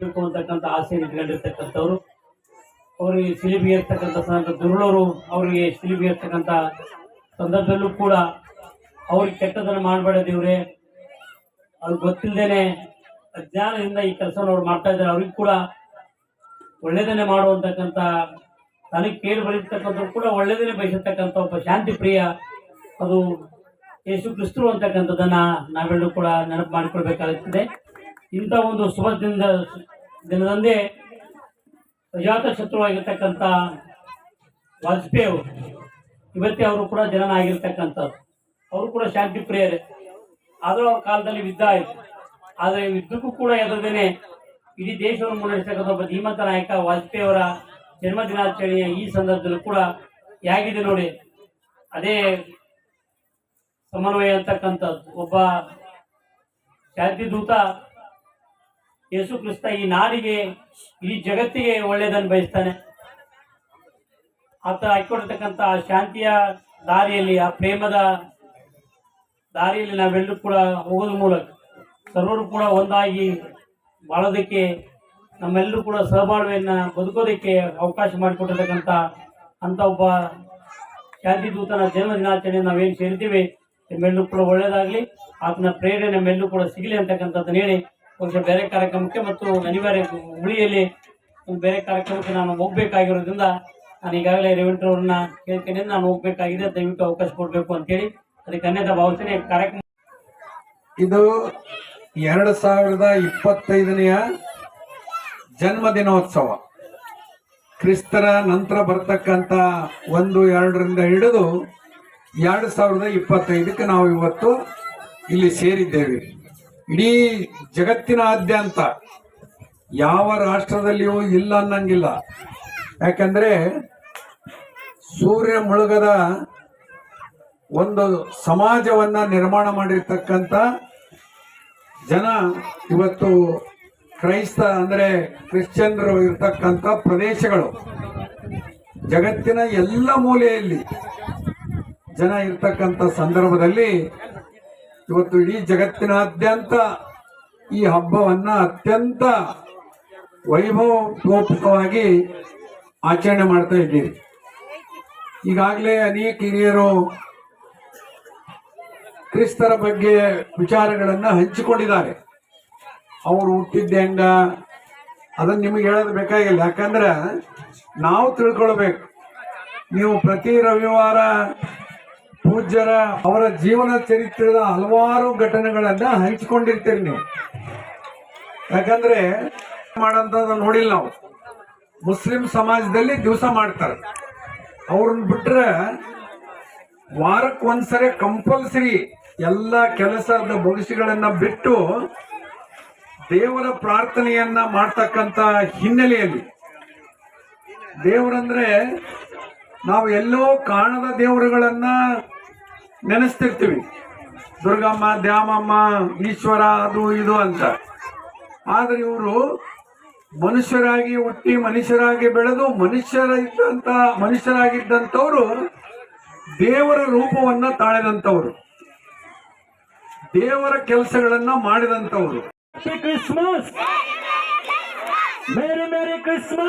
ಮಾಡಬೇಕು ಅಂತಕ್ಕಂಥ ಆಸೆ ಇಟ್ಕೊಂಡಿರ್ತಕ್ಕಂಥವ್ರು. ಅವರಿಗೆ ಸಿಲಿಬಿ ಇರ್ತಕ್ಕಂಥ ದುರುಳರು ಅವರಿಗೆ ಸಿಲಿಬಿ ಇರ್ತಕ್ಕಂಥ ಸಂದರ್ಭದಲ್ಲೂ ಕೂಡ ಅವ್ರಿಗೆ ಕೆಟ್ಟದನ್ನು ಮಾಡಬೇಡ ದೇವ್ರೆ. ಅದು ಗೊತ್ತಿಲ್ಲದೇನೆ ಅಜ್ಞಾನದಿಂದ ಈ ಕೆಲಸವನ್ನು ಅವ್ರು ಮಾಡ್ತಾ ಇದ್ದಾರೆ. ಅವ್ರಿಗೆ ಕೂಡ ಒಳ್ಳೇದನ್ನೇ ಮಾಡುವಂತಕ್ಕಂಥ, ತನಗೆ ಕೇಳಿ ಬರೀತಕ್ಕಂಥವ್ರು ಕೂಡ ಒಳ್ಳೇದನ್ನೇ ಬಯಸತಕ್ಕಂಥ ಒಬ್ಬ ಶಾಂತಿ ಪ್ರಿಯ ಅದು ಯೇಸು ಕ್ರಿಸ್ತರು ಅಂತಕ್ಕಂಥದ್ದನ್ನು ನಾವೆಲ್ಲರೂ ಕೂಡ ನೆನಪು ಮಾಡಿಕೊಳ್ಬೇಕಾಗುತ್ತದೆ ಇಂಥ ಒಂದು ಶುಭ ದಿನದ ದಿನದಂದೇ ಪ್ರಜಾತ ಶತ್ರುವಾಗಿರ್ತಕ್ಕಂಥ ವಾಜಪೇಯಿ ಅವರು, ಇವತ್ತೇ ಅವರು ಕೂಡ ಜನನ ಆಗಿರ್ತಕ್ಕಂಥದ್ದು ಅವರು ಕೂಡ ಶಾಂತಿ ಪ್ರಿಯರೇ. ಆದರೂ ಅವ್ರ ಕಾಲದಲ್ಲಿ ಯುದ್ಧ ಆಯಿತು. ಆದರೆ ಯುದ್ಧಕ್ಕೂ ಕೂಡ ಎದುರದೇನೆ ಇಡೀ ದೇಶವನ್ನು ಮುನ್ನಡೆಸ್ತಕ್ಕಂಥ ಒಬ್ಬ ಧೀಮಂತ ನಾಯಕ ವಾಜಪೇಯಿ ಅವರ ಜನ್ಮ ದಿನಾಚರಣೆಯ ಈ ಸಂದರ್ಭದಲ್ಲೂ ಕೂಡ ಹೇಗಿದೆ ನೋಡಿ. ಅದೇ ಸಮನ್ವಯ ಅಂತಕ್ಕಂಥದ್ದು. ಒಬ್ಬ ಶಾಂತಿ ದೂತ ಯೇಸು ಕ್ರಿಸ್ತ ಈ ನಾಡಿಗೆ ಈ ಜಗತ್ತಿಗೆ ಒಳ್ಳೆಯದನ್ನು ಬಯಸ್ತಾನೆ. ಆತ ಹಾಕಿಕೊಡ್ತಕ್ಕಂಥ ಶಾಂತಿಯ ದಾರಿಯಲ್ಲಿ, ಆ ಪ್ರೇಮದ ದಾರಿಯಲ್ಲಿ ನಾವೆಲ್ಲರೂ ಕೂಡ ಹೋಗೋದ್ರ ಮೂಲಕ, ಸರ್ವರು ಕೂಡ ಒಂದಾಗಿ ಬಾಳೋದಕ್ಕೆ, ನಮ್ಮೆಲ್ಲರೂ ಕೂಡ ಸಹಬಾಳ್ವೆಯನ್ನು ಬದುಕೋದಕ್ಕೆ ಅವಕಾಶ ಮಾಡಿಕೊಟ್ಟಿರ್ತಕ್ಕಂಥ ಅಂತ ಒಬ್ಬ ಶಾಂತಿ ದೂತನ ಜನ್ಮ ದಿನಾಚರಣೆ ನಾವೇನು ಸೇರಿದ್ದೀವಿ, ನಿಮ್ಮೆಲ್ಲರೂ ಕೂಡ ಒಳ್ಳೆಯದಾಗಲಿ. ಆತನ ಪ್ರೇರಣೆ ನಮ್ಮೆಲ್ಲರೂ ಕೂಡ ಸಿಗಲಿ ಅಂತಕ್ಕಂಥದ್ದು ಹೇಳಿ ಬಹುಶಃ ಬೇರೆ ಕಾರ್ಯಕ್ರಮಕ್ಕೆ ಮತ್ತು ಅನಿವಾರ್ಯ ಹುಳಿಯಲ್ಲಿ ಒಂದು ಬೇರೆ ಕಾರ್ಯಕ್ರಮಕ್ಕೆ ನಾನು ಹೋಗ್ಬೇಕಾಗಿರೋದ್ರಿಂದ ನಾನು ಈಗಾಗಲೇ ರೇವಂತ್ರವ್ರನ್ನ ಕೇಳ್ತೇನೆ ನಾನು ಹೋಗ್ಬೇಕಾಗಿದೆ, ದಯವಿಟ್ಟು ಅವಕಾಶ ಕೊಡಬೇಕು ಅಂತೇಳಿ ಅದಕ್ಕೆ ಅನ್ಯತಾ ಭಾವಿಸ್ತೀನಿ. ಕಾರ್ಯಕ್ರಮ ಇದು ಎರಡು ಸಾವಿರದ ಇಪ್ಪತ್ತೈದನೆಯ ಜನ್ಮದಿನೋತ್ಸವ. ಕ್ರಿಸ್ತರ ನಂತರ ಬರ್ತಕ್ಕಂಥ ಒಂದು, ಎರಡರಿಂದ ಹಿಡಿದು ಎರಡು ಸಾವಿರದ ಇಪ್ಪತ್ತೈದಕ್ಕೆ ನಾವು ಇವತ್ತು ಇಲ್ಲಿ ಸೇರಿದ್ದೇವೆ. ಇಡೀ ಜಗತ್ತಿನಾದ್ಯಂತ ಯಾವ ರಾಷ್ಟ್ರದಲ್ಲಿಯೂ ಇಲ್ಲ ಅನ್ನಂಗಿಲ್ಲ. ಯಾಕಂದ್ರೆ ಸೂರ್ಯ ಮುಳುಗದ ಒಂದು ಸಮಾಜವನ್ನ ನಿರ್ಮಾಣ ಮಾಡಿರ್ತಕ್ಕಂಥ ಜನ ಇವತ್ತು ಕ್ರೈಸ್ತ ಅಂದ್ರೆ ಕ್ರಿಶ್ಚಿಯನ್ರು ಇರ್ತಕ್ಕಂಥ ಪ್ರದೇಶಗಳು. ಜಗತ್ತಿನ ಎಲ್ಲ ಮೂಲೆಯಲ್ಲಿ ಜನ ಇರ್ತಕ್ಕಂಥ ಸಂದರ್ಭದಲ್ಲಿ ಇವತ್ತು ಇಡೀ ಜಗತ್ತಿನಾದ್ಯಂತ ಈ ಹಬ್ಬವನ್ನ ಅತ್ಯಂತ ವೈಭವೋಪೇತವಾಗಿ ಆಚರಣೆ ಮಾಡ್ತಾ ಇದ್ದೀರಿ. ಈಗಾಗಲೇ ಅನೇಕ ಹಿರಿಯರು ಕ್ರಿಸ್ತರ ಬಗ್ಗೆ ವಿಚಾರಗಳನ್ನು ಹಂಚಿಕೊಂಡಿದ್ದಾರೆ. ಅವರು ಹುಟ್ಟಿದ್ದೆ ಹೆಂಗ? ಅದನ್ನ ನಿಮಗೆ ಹೇಳೋದು ಬೇಕಾಗಿಲ್ಲ. ಯಾಕಂದ್ರೆ ನಾವು ತಿಳ್ಕೊಳ್ಬೇಕು. ನೀವು ಪ್ರತಿ ರವಿವಾರ ಪೂಜ್ಯರ ಅವರ ಜೀವನ ಚರಿತ್ರದ ಹಲವಾರು ಘಟನೆಗಳನ್ನ ಹಂಚಿಕೊಂಡಿರ್ತೀರಿ ನೀವು. ಯಾಕಂದ್ರೆ ಮಾಡಂತ ನೋಡಿಲ್ಲ ನಾವು. ಮುಸ್ಲಿಂ ಸಮಾಜದಲ್ಲಿ ದಿವಸ ಮಾಡ್ತಾರೆ. ಅವ್ರನ್ನ ಬಿಟ್ರೆ ವಾರಕ್ಕೆ ಒಂದ್ಸರಿ ಕಂಪಲ್ಸರಿ ಎಲ್ಲ ಕೆಲಸದ ಭವಿಷ್ಯಗಳನ್ನ ಬಿಟ್ಟು ದೇವರ ಪ್ರಾರ್ಥನೆಯನ್ನ ಮಾಡ್ತಕ್ಕಂತ ಹಿನ್ನೆಲೆಯಲ್ಲಿ. ದೇವರಂದ್ರೆ ನಾವು ಎಲ್ಲೋ ಕಾಣದ ದೇವರುಗಳನ್ನ ನೆನೆಸ್ತಿರ್ತೀವಿ. ದುರ್ಗಮ್ಮ, ದ್ಯಾಮಮ್ಮ, ಈಶ್ವರ, ಅದು ಇದು ಅಂತ. ಆದರೆ ಇವರು ಮನುಷ್ಯರಾಗಿ ಹುಟ್ಟಿ ಮನುಷ್ಯರಾಗಿ ಬೆಳೆದು ಮನುಷ್ಯರ ಇದ್ದಂತ ಮನುಷ್ಯರಾಗಿದ್ದಂಥವ್ರು ದೇವರ ರೂಪವನ್ನ ತಾಳಿದಂಥವ್ರು. ದೇವರ ಕೆಲಸಗಳನ್ನ ಮಾಡಿದಂಥವ್ರು. ಕ್ರಿಸ್ಮಸ್ ಮೇರಿ ಮೇರಿ ಕ್ರಿಸ್ಮಸ್